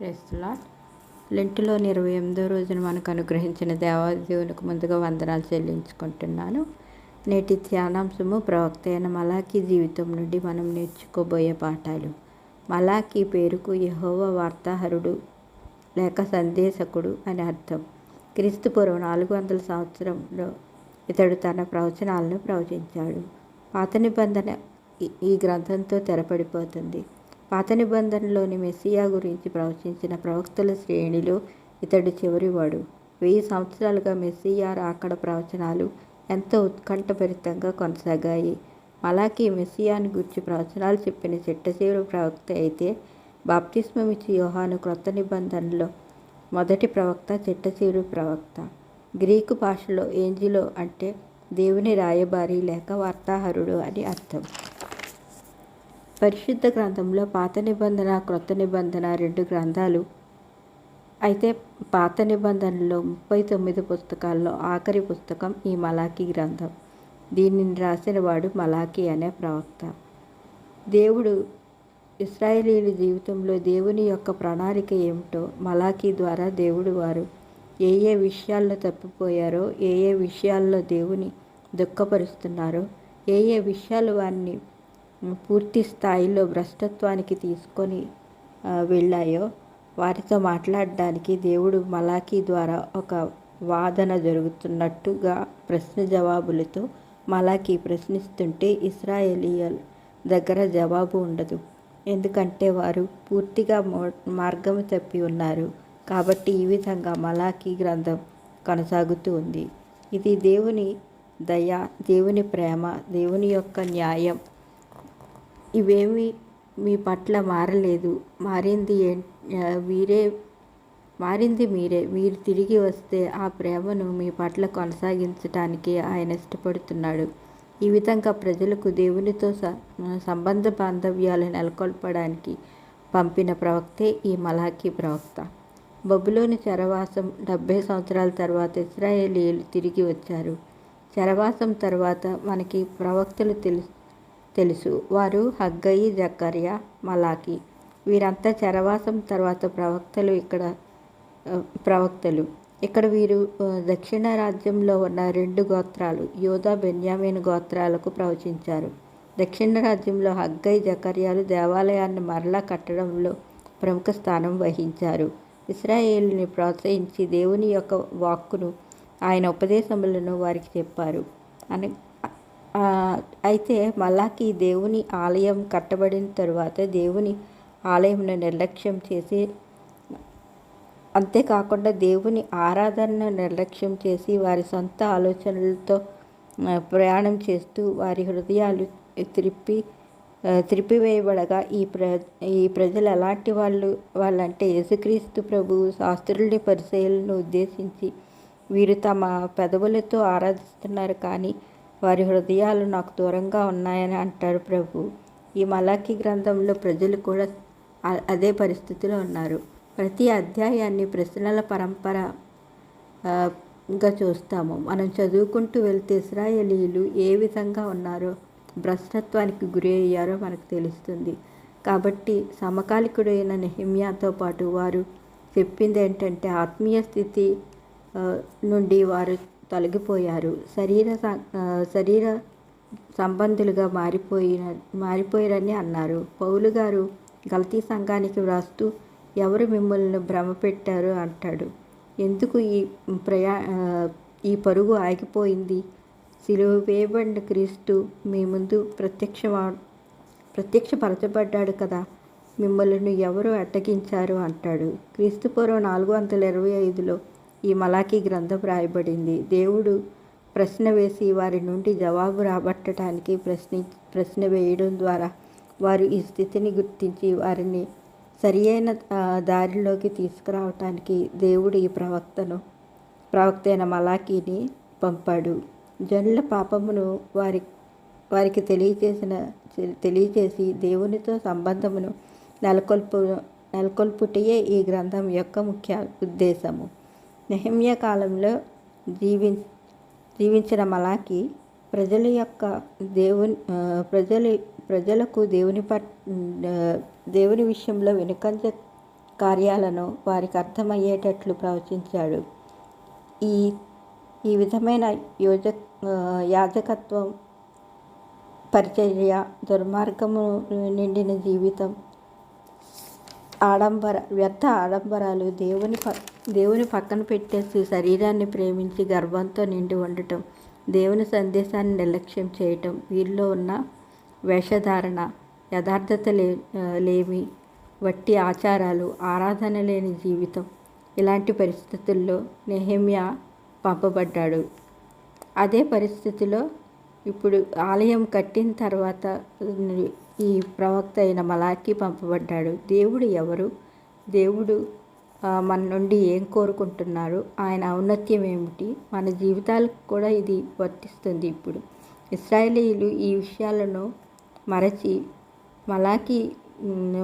ప్రేస్తులాట్ లెంటులోని ఇరవై ఎనిమిదో రోజున మనకు అనుగ్రహించిన దేవాదేవునికి ముందుగా వందనాలు చెల్లించుకుంటున్నాను. నేటి ధ్యానాంశము ప్రవక్త అయిన మలాకి జీవితం నుండి మనం నేర్చుకోబోయే పాఠాలు. మలాకి పేరుకు యహోవ వార్తాహరుడు లేక సందేశకుడు అని అర్థం. క్రీస్తు పూర్వం నాలుగు వందల సంవత్సరంలో ఇతడు తన ప్రవచనాలను ప్రవచించాడు. పాత నిబంధన ఈ- ఈ గ్రంథంతో తెరపడిపోతుంది. పాత నిబంధనలోని మెస్సియా గురించి ప్రవచించిన ప్రవక్తల శ్రేణిలో ఇతడు చివరివాడు. వెయ్యి సంవత్సరాలుగా మెస్సియా రాకడ ప్రవచనాలు ఎంతో ఉత్కంఠభరితంగా కొనసాగాయి. మలాకి మెస్సియాను గురించి ప్రవచనాలు చెప్పిన చిట్టచివరి ప్రవక్త అయితే బాప్తిస్మం ఇచ్చి యోహాను క్రొత్త నిబంధనలో మొదటి ప్రవక్త చిట్టచివరి ప్రవక్త. గ్రీకు భాషలో ఏంజిలో అంటే దేవుని రాయబారి లేక వార్తాహరుడు అని అర్థం. పరిశుద్ధ గ్రంథంలో పాత నిబంధన క్రొత్త నిబంధన రెండు గ్రంథాలు. అయితే పాత నిబంధనలో ముప్పై తొమ్మిది పుస్తకాల్లో ఆఖరి పుస్తకం ఈ మలాకి గ్రంథం. దీనిని రాసిన వాడు మలాకి అనే ప్రవక్త. దేవుడు ఇస్రాయేలీల జీవితంలో దేవుని యొక్క ప్రణాళిక ఏమిటో మలాకి ద్వారా దేవుడు వారు ఏ ఏ విషయాల్లో తప్పిపోయారో ఏ ఏ విషయాల్లో దేవుని దుఃఖపరుస్తున్నారో ఏ ఏ విషయాలు వారిని పూర్తి స్థాయిలో భ్రష్టత్వానికి తీసుకొని వెళ్ళాయో వారితో మాట్లాడడానికి దేవుడు మలాకి ద్వారా ఒక వాదన జరుగుతున్నట్టుగా ప్రశ్న జవాబులతో మలాకి ప్రశ్నిస్తుంటే ఇస్రాయేలీయల్ దగ్గర జవాబు ఉండదు. ఎందుకంటే వారు పూర్తిగా మో మార్గం తప్పి ఉన్నారు. కాబట్టి ఈ విధంగా మలాఖీ గ్రంథం కొనసాగుతూ ఉంది. ఇది దేవుని దయ దేవుని ప్రేమ దేవుని యొక్క న్యాయం ఇవేమి మీ పట్ల మారలేదు. మారింది ఏం వీరే మారింది మీరే. మీరు తిరిగి వస్తే ఆ ప్రేమను మీ పట్ల కొనసాగించడానికి ఆయన ఇష్టపడుతున్నాడు. ఈ విధంగా ప్రజలకు దేవునితో స సంబంధ బాంధవ్యాలు నెలకొల్పడానికి పంపిన ప్రవక్తే ఈ మలాఖీ ప్రవక్త. బబులోని చరవాసం డెబ్భై సంవత్సరాల తర్వాత ఇస్రాయేలీలు తిరిగి వచ్చారు. చరవాసం తర్వాత మనకి ప్రవక్తలు తెలుసు తెలుసు. వారు హగ్గయి జకర్య మలాకి వీరంతా చరవాసం తర్వాత ప్రవక్తలు ఇక్కడ ప్రవక్తలు. ఇక్కడ వీరు దక్షిణ రాజ్యంలో ఉన్న రెండు గోత్రాలు యోధా బెన్యామీన్ గోత్రాలకు ప్రవచించారు. దక్షిణ రాజ్యంలో హగ్గై జకర్యాలు దేవాలయాన్ని మరలా కట్టడంలో ప్రముఖ స్థానం వహించారు. ఇస్రాయేలుని ప్రోత్సహించి దేవుని యొక్క వాక్కును ఆయన ఉపదేశములను వారికి చెప్పారు. అని అయితే మళ్ళాకి దేవుని ఆలయం కట్టబడిన తర్వాత దేవుని ఆలయంను నిర్లక్ష్యం చేసి అంతేకాకుండా దేవుని ఆరాధనను నిర్లక్ష్యం చేసి వారి సొంత ఆలోచనలతో ప్రయాణం చేస్తూ వారి హృదయాలు త్రిప్పి త్రిప్పివేయబడగా ఈ ప్ర ఈ ప్రజలు ఎలాంటి వాళ్ళు? వాళ్ళంటే యేసుక్రీస్తు ప్రభు శాస్త్రుల్ని పరిశీలను ఉద్దేశించి వీరు తమ పెదవులతో ఆరాధిస్తున్నారు. కానీ వారి హృదయాలు నాకు దూరంగా ఉన్నాయని అంటారు ప్రభు. ఈ మలాఖీ గ్రంథంలో ప్రజలు కూడా అదే పరిస్థితిలో ఉన్నారు. ప్రతి అధ్యాయాన్ని ప్రశ్నల పరంపర ఇంకా చూస్తాము. మనం చదువుకుంటూ వెళ్తే ఇస్రాయేలీలు ఏ విధంగా ఉన్నారో భ్రష్టత్వానికి గురి అయ్యారో మనకు తెలుస్తుంది. కాబట్టి సమకాలికుడైన నెహిమ్యాతో పాటు వారు చెప్పింది ఏంటంటే ఆత్మీయ స్థితి నుండి వారు తొలగిపోయారు. శరీర శరీర సంబంధులుగా మారిపోయిన మారిపోయారని అన్నారు. పౌలు గారు గల్తీ సంఘానికి వ్రాస్తూ ఎవరు మిమ్మల్ని భ్రమ పెట్టారు అంటాడు. ఎందుకు ఈ ప్రయా ఈ పరుగు ఆగిపోయింది? సిలువ వేయబడిన క్రీస్తు మీ ముందు ప్రత్యక్ష ప్రత్యక్షపరచబడ్డాడు కదా మిమ్మల్ని ఎవరు అడ్డగించారు అంటాడు. క్రీస్తు పూర్వం నాలుగు వందల ఇరవై ఐదులో ఈ మలాఖీ గ్రంథం రాయబడింది. దేవుడు ప్రశ్న వేసి వారి నుండి జవాబు రాబట్టడానికి ప్రశ్ని ప్రశ్న వేయడం ద్వారా వారు ఈ స్థితిని గుర్తించి వారిని సరి అయిన దారిలోకి తీసుకురావటానికి దేవుడు ఈ ప్రవక్తను ప్రవక్త అయిన మలాఖీని పంపాడు. జనుల పాపమును వారి వారికి తెలియచేసిన తెలియచేసి దేవునితో సంబంధమును నెలకొల్పు నెలకొల్పుటయే ఈ గ్రంథం యొక్క ముఖ్య ఉద్దేశము. నెహమ్య కాలంలో జీవి జీవించిన మలాకి ప్రజల యొక్క దేవుని ప్రజలు ప్రజలకు దేవుని పట్ దేవుని విషయంలో వెనుకంజ కార్యాలను వారికి అర్థమయ్యేటట్లు ప్రవచించాడు. ఈ ఈ విధమైన యోజ యాజకత్వం పరిచర్య దుర్మార్గము నిండిన జీవితం ఆడంబర వ్యర్థ ఆడంబరాలు దేవుని ప దేవుని పక్కన పెట్టేసి శరీరాన్ని ప్రేమించి గర్వంతో నిండి ఉండటం దేవుని సందేశాన్ని నిర్లక్ష్యం చేయటం వీరిలో ఉన్న వేషధారణ యథార్థత లే లేమి వట్టి ఆచారాలు ఆరాధన లేని జీవితం ఇలాంటి పరిస్థితుల్లో నెహమ్యా పంపబడ్డాడు. అదే పరిస్థితిలో ఇప్పుడు ఆలయం కట్టిన తర్వాత ఈ ప్రవక్త అయిన మలాకి పంపబడ్డాడు. దేవుడు ఎవరు? దేవుడు మన నుండి ఏం కోరుకుంటున్నారు? ఆయన ఔన్నత్యం ఏమిటి? మన జీవితాలకు కూడా ఇది వర్తిస్తుంది ఇప్పుడు. ఇస్రాయేలీలు ఈ విషయాలను మరచి మలాకి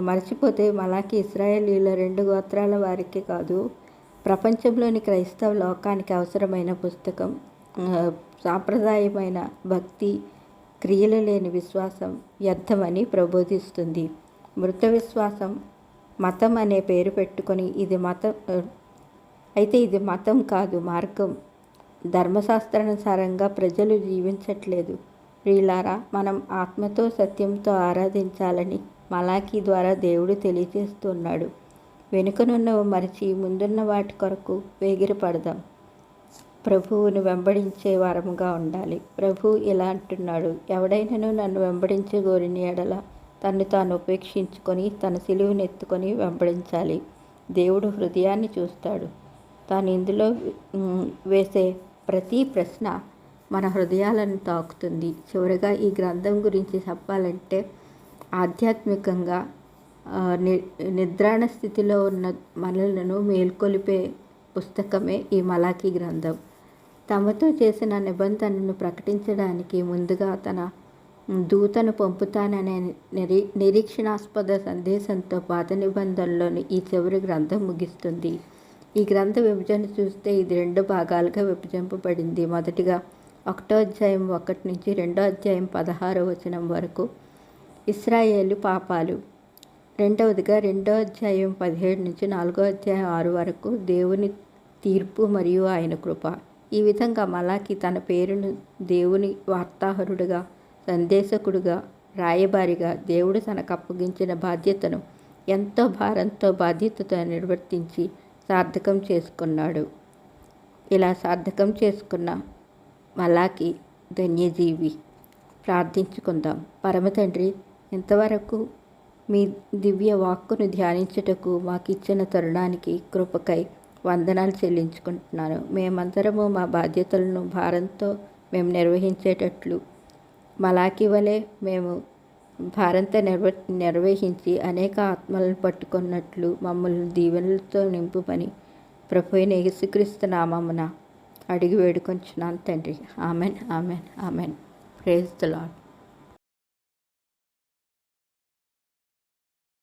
మరచిపోతే మలాకి ఇస్రాయేలీల రెండు గోత్రాల వారికి కాదు ప్రపంచంలోని క్రైస్తవ లోకానికి అవసరమైన పుస్తకం సాంప్రదాయమైన భక్తి క్రియలు లేని విశ్వాసం వ్యర్థమని ప్రబోధిస్తుంది. మృత విశ్వాసం మతం అనే పేరు పెట్టుకొని ఇది మతం అయితే ఇది మతం కాదు మార్గం. ధర్మశాస్త్రానుసారంగా ప్రజలు జీవించట్లేదు. ప్రియులారా మనం ఆత్మతో సత్యంతో ఆరాధించాలని మలాఖీ ద్వారా దేవుడు తెలియజేస్తున్నాడు. వెనుకనున్నవి మరిచి ముందున్న వాటి కొరకు వేగిరపడదాం. ప్రభువును వెంబడించే వారముగా ఉండాలి. ప్రభు ఇలా అంటున్నాడు ఎవడైనాను నన్ను వెంబడించే గోరిని ఎడల తను తాను ఉపేక్షించుకొని తన సిలువుని ఎత్తుకొని వెంబడించాలి. దేవుడు హృదయాన్ని చూస్తాడు. తాను ఇందులో వేసే ప్రతి ప్రశ్న మన హృదయాలను తాకుతుంది. చివరిగా ఈ గ్రంథం గురించి చెప్పాలంటే ఆధ్యాత్మికంగా నిద్రాణ స్థితిలో ఉన్న మనలను మేల్కొలిపే పుస్తకమే ఈ మలాఖీ గ్రంథం. తమతో చేసిన నిబంధనను ప్రకటించడానికి ముందుగా తన దూతను పంపుతాననే నిరీ నిరీక్షణాస్పద సందేశంతో పాత నిబంధనలోని ఈ చివరి గ్రంథం ముగిస్తుంది. ఈ గ్రంథ విభజన చూస్తే ఇది రెండు భాగాలుగా విభజింపబడింది. మొదటిగా ఒకటో అధ్యాయం ఒకటి నుంచి రెండో అధ్యాయం పదహారో వచనం వరకు ఇస్రాయేలు పాపాలు. రెండవదిగా రెండో అధ్యాయం పదిహేడు నుంచి నాలుగో అధ్యాయం ఆరు వరకు దేవుని తీర్పు మరియు ఆయన కృప. ఈ విధంగా మలాకి తన పేరును దేవుని వార్తాహరుడుగా సందేశకుడుగా రాయబారిగా దేవుడు తనకు అప్పగించిన బాధ్యతను ఎంతో భారంతో బాధ్యతతో నిర్వర్తించి సార్థకం చేసుకున్నాడు. ఇలా సార్థకం చేసుకున్న మలాకి ధన్యజీవి ప్రార్థించుకుందాం. పరమతండ్రి ఇంతవరకు మీ దివ్య వాక్కును ధ్యానించుటకు మాకు ఇచ్చిన తరుణానికి కృపకై వందనాలు చెల్లించుకుంటున్నాను. మేమందరము మా బాధ్యతలను భారంతో మేము నిర్వహించేటట్లు మలాకి వలె మేము భారంత నిర్వ నిర్వహించి అనేక ఆత్మలను పట్టుకున్నట్లు మమ్మల్ని దీవెనలతో నింపుమని ప్రభు అయిన యేసుక్రీస్తు నామమున అడిగి వేడుకొంచున్నాను తండ్రి. Amen amen amen. Praise the Lord